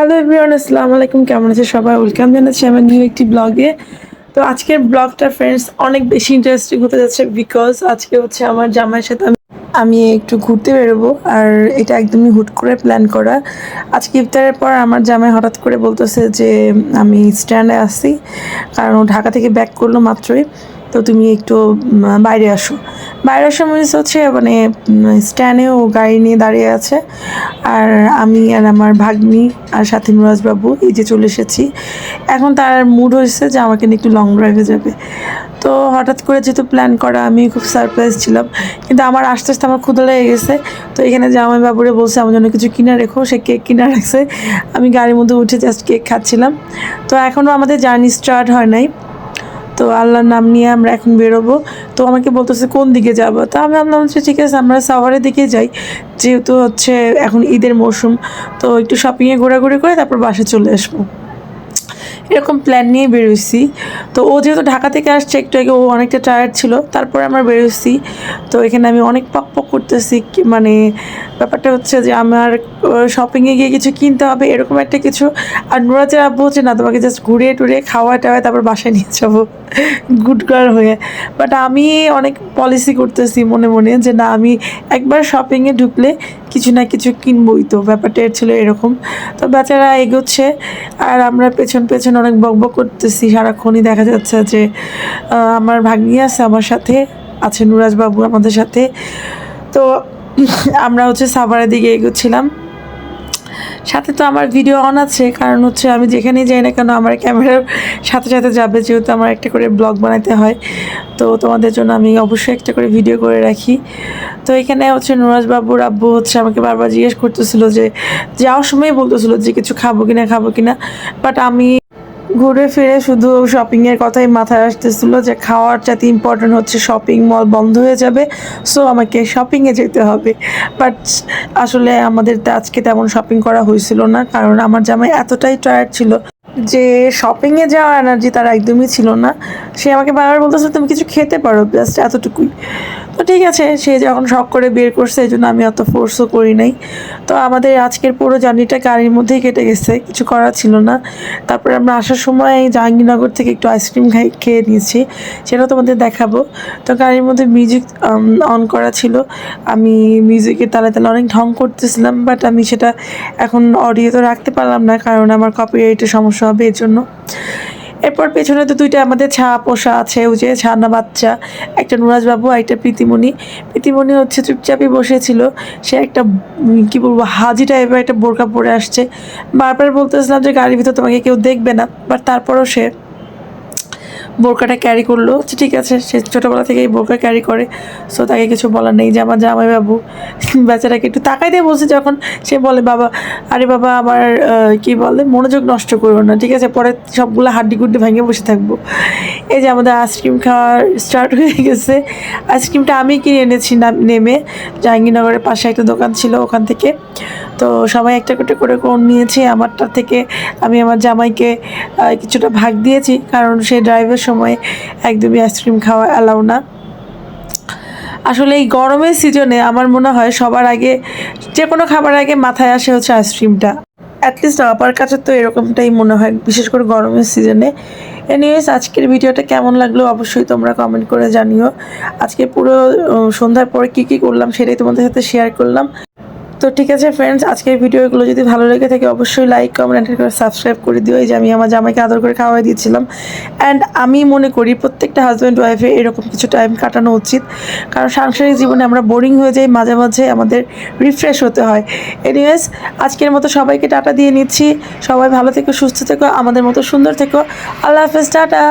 Hello everyone আসসালামু আলাইকুম কেমন আছে সবাই? ওয়েলকাম জানাচ্ছি আমার নিউ একটি ব্লগে তো আজকের ব্লগটা ফ্রেন্ডস অনেক বেশি ইন্টারেস্টিং হতে যাচ্ছে বিকজ আজকে হচ্ছে আমার জামাইয়ের সাথে আমি আমি একটু ঘুরতে বেরোবো আর এটা একদমই হুট করে প্ল্যান করা। আজকে ইফতারের পর আমার জামাই হঠাৎ করে বলতেছে যে, আমি স্ট্যান্ডে আসছি। কারণ ঢাকা থেকে ব্যাক করল মাত্রই। তো তুমি একটু বাইরে আসো। বাইরে আসা মিনস হচ্ছে মানে স্ট্যান্ডে ও গাড়ি নিয়ে দাঁড়িয়ে আছে। আর আমি আর আমার ভাগ্নি আর সাথে নুরাজবাবু এই যে চলে এসেছি। এখন তার মুড হয়েছে যে আমাকে নিয়ে একটু লং ড্রাইভে যাবে। তো হঠাৎ করে যেহেতু প্ল্যান করা আমি খুব সারপ্রাইজ ছিলাম। কিন্তু আমার আস্তে আস্তে আমার ক্ষুদা লেগে গেছে। তো এখানে জামাই বাবুরে বলছে, আমার জন্য কিছু কিনে রেখো, সে কেক কিনে রাখছে। আমি গাড়ির মধ্যে উঠে জাস্ট কেক খাচ্ছিলাম। তো এখনও আমাদের জার্নি স্টার্ট হয় নাই। তো আল্লাহর নাম নিয়ে আমরা এখন বেরোবো। তো আমাকে বলতেছে, কোন দিকে যাব? তো আমি ভাবলাম হচ্ছে ঠিক আছে, আমরা সাভারের দিকে যাই। যেহেতু হচ্ছে এখন ঈদের মৌসুম, তো একটু শপিংয়ে ঘোরাঘুরি করে তারপর বাসে চলে আসব। এরকম প্ল্যান নিয়ে বেরোইছি। তো ও যেহেতু ঢাকা থেকে আসছে, একটু আগে ও অনেকটা টায়ার্ড ছিল। তারপরে আমরা বেরোইছি। তো এখানে আমি অনেক পক পক করতেছি। মানে ব্যাপারটা হচ্ছে যে আমার শপিংয়ে গিয়ে কিছু কিনতে হবে, এরকম একটা কিছু। আর নুরাজের আব্বু হচ্ছে না, তোমাকে জাস্ট ঘুরিয়ে টুরিয়ে খাওয়া টাওয়া, তারপর বাসায় নিয়ে যাব। গুড গার্ল হয়ে। বাট আমি অনেক পলিসি করতেছি মনে মনে যে না, আমি একবার শপিংয়ে ঢুকলে কিছু না কিছু কিনবই তো। ব্যাপারটা ছিল এরকম। তো বেচারা এগোচ্ছে। আর আমরা পেছন পেছন অনেক বকবক করতেছি, সারাক্ষণই দেখা যাচ্ছে যে আমার ভাগ্নি আছে আমার সাথে, আছে নুরাজ বাবু আমাদের সাথে। তো আমরা হচ্ছে সাভারের দিকে এগোচ্ছিলাম। সাথে তো আমার ভিডিও অন আছে, কারণ হচ্ছে আমি যেখানেই যাই না কেন আমার ক্যামেরার সাথে সাথে যাবে, যেহেতু আমার একটা করে ব্লগ বানাতে হয়। তো তোমাদের জন্য আমি অবশ্যই একটা করে ভিডিও করে রাখি। তো এখানে হচ্ছে নুরাজ বাবুর আব্বু হচ্ছে আমাকে বারবার জিজ্ঞেস করতেছিল যে, যাওয়ার সময় বলতেছিল যে কিছু খাব কিনা খাব কিনা। বাট আমি ঘুরে ফিরে শুধু শপিংয়ের কথাই মাথায় আসতেছিল যে খাওয়ার চাইতে ইম্পর্টেন্ট হচ্ছে শপিং মল বন্ধ হয়ে যাবে সো আমাকে শপিংয়ে যেতে হবে। বাট আসলে আমাদের তো আজকে তেমন শপিং করা হয়েছিল না, কারণ আমার জামাই এতটাই টায়ার্ড ছিল যে শপিংয়ে যাওয়ার এনার্জি তার একদমই ছিল না। সে আমাকে বারবার বলতেছে, তুমি কিছু খেতে পারো জাস্ট এতটুকুই। তো ঠিক আছে, সে যখন শখ করে বের করছে, এই জন্য আমি অত ফোর্সও করি নাই। তো আমাদের আজকের পুরো জার্নিটা গাড়ির মধ্যেই কেটে গেছে, কিছু করার ছিল না। তারপরে আমরা আসার সময় জাহাঙ্গীরনগর থেকে একটু আইসক্রিম খাই, খেয়ে নিয়েছি, সেটা তোমাদের দেখাবো। তো গাড়ির মধ্যে মিউজিক অন করা ছিল। আমি মিউজিকের তালে তালে অনেক ঢং করতেছিলাম বাট আমি সেটা এখন অডিও তো রাখতে পারলাম না, কারণ আমার কপিরাইটের সমস্যা হবে এর জন্য এরপর পেছনে তো দুইটা আমাদের ছা পোষা আছে, ওই যে ছানা বাচ্চা, একটা নুরাজ বাবু আর একটা প্রীতিমণি। প্রীতিমণি হচ্ছে চুপচাপই বসেছিল, সে একটা কি বলব, হাজি টাইপের একটা বোরকা পরে আসছে। বারবার বলতেছিলাম যে গাড়ির ভিতর তোমাকে কেউ দেখবে না বাট তারপরও সে বোরকাটা ক্যারি করল। যে ঠিক আছে, সে ছোটোবেলা থেকেই বোরকা ক্যারি করে সো তাকে কিছু বলার নেই। যে আমার জামাইবাবু বেচারাকে একটু তাকাই দিয়ে বলছে যখন সে বলে, বাবা, আরে বাবা, আমার কি বলে, মনোযোগ নষ্ট করো না, ঠিক আছে, পরে সবগুলো হাড্ডি গুড্ডি ভেঙে বসে থাকব। এই যে আমাদের আইসক্রিম খাওয়ার স্টার্ট হয়ে গেছে। আইসক্রিমটা আমি কিনে এনেছি নেমে জাহাঙ্গীরনগরের পাশে একটা দোকান ছিল ওখান থেকে। তো সবাই একটা করে করে কোন নিয়েছে। আমারটা থেকে আমি আমার জামাইকে কিছুটা ভাগ দিয়েছি, কারণ সে ড্রাইভের সময় একদমই আইসক্রিম খাওয়া অ্যালাউ না। আসলে এই গরমের সিজনে আমার মনে হয় সবার আগে যে কোনো খাবার আগে মাথায় আসে হচ্ছে আইসক্রিমটা অ্যাটলিস্ট আমার কাছে তো এরকমটাই মনে হয়, বিশেষ করে গরমের সিজনে এনিওয়েজ আজকের ভিডিওটা কেমন লাগল অবশ্যই তোমরা কমেন্ট করে জানিও। আজকে পুরো সন্ধ্যার পরে কী কী করলাম সেটাই তোমাদের সাথে শেয়ার করলাম। তো ঠিক আছে ফ্রেন্ডস আজকের ভিডিওগুলো যদি ভালো লেগে থাকে, অবশ্যই লাইক কমেন্ট করে সাবস্ক্রাইব করে দিও। এই যে আমি আমার জামাইকে আদর করে খাওয়াই দিয়েছিলাম। অ্যান্ড আমি মনে করি প্রত্যেকটা হাজব্যান্ড ওয়াইফে এরকম কিছু টাইম কাটানো উচিত। কারণ সাংসারিক জীবনে আমরা বোরিং হয়ে যাই, মাঝে মাঝে আমাদের রিফ্রেশ হতে হয়। এনিওয়েজ আজকের মতো সবাইকে টাটা দিয়ে নিচ্ছি। সবাই ভালো থেকো, সুস্থ থেকো, আমাদের মতো সুন্দর থেকো। আল্লাহ হাফেজ, টাটা।